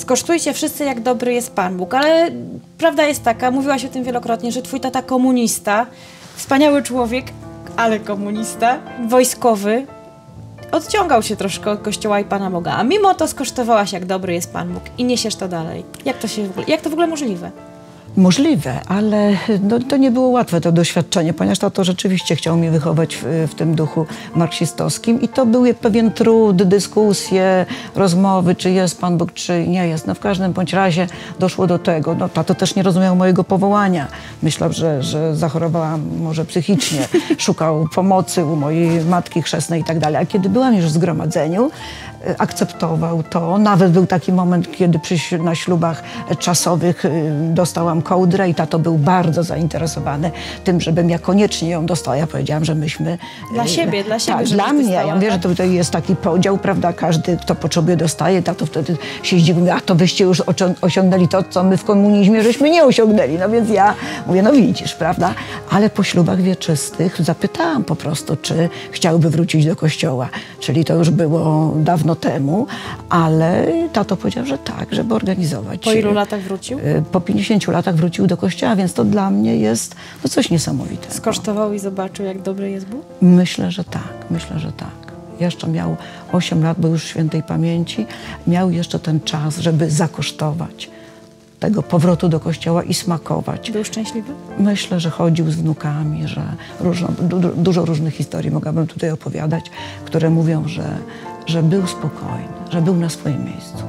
skosztujcie wszyscy, jak dobry jest Pan Bóg. Ale prawda jest taka, mówiłaś o tym wielokrotnie, że twój tata komunista, wspaniały człowiek, ale komunista, wojskowy, odciągał się troszkę od Kościoła i Pana Boga, a mimo to skosztowałaś, jak dobry jest Pan Bóg i niesiesz to dalej. Jak to, się w ogóle, jak to w ogóle możliwe? Możliwe, ale no, to nie było łatwe to doświadczenie, ponieważ tato rzeczywiście chciał mnie wychować w, w tym duchu marksistowskim i to był pewien trud, dyskusje, rozmowy, czy jest Pan Bóg, czy nie jest. No w każdym bądź razie doszło do tego. No tato też nie rozumiał mojego powołania. Myślał, że, że zachorowałam może psychicznie. Szukał pomocy u mojej matki chrzestnej i tak dalej. A kiedy byłam już w zgromadzeniu, akceptował to. Nawet był taki moment, kiedy przy, na ślubach czasowych y, dostałam kołdrę i tato był bardzo zainteresowany tym, żebym ja koniecznie ją dostała. Ja powiedziałam, że myśmy... Dla y, siebie, dla siebie, Tak, dla mnie. dostała, Ja mówię, tak? że to tutaj jest taki podział, prawda, każdy, kto potrzebuje, dostaje. Tato wtedy się zdziwił, a to byście już osią- osiągnęli to, co my w komunizmie żeśmy nie osiągnęli. No więc ja mówię, no widzisz, prawda? Ale po ślubach wieczystych zapytałam po prostu, czy chciałby wrócić do kościoła. Czyli to już było dawno temu, ale tato powiedział, że tak, żeby organizować. Po ilu latach wrócił? Y, Po 50 latach wrócił do kościoła, więc to dla mnie jest no, coś niesamowitego. Skosztował i zobaczył, jak dobry jest Bóg? Myślę, że tak, myślę, że tak. Jeszcze miał 8 lat, był już świętej pamięci. Miał jeszcze ten czas, żeby zakosztować tego powrotu do kościoła i smakować. Był szczęśliwy? Myślę, że chodził z wnukami, że różno, du, du- dużo różnych historii mogłabym tutaj opowiadać, które mówią, że, że był spokojny, że był na swoim miejscu.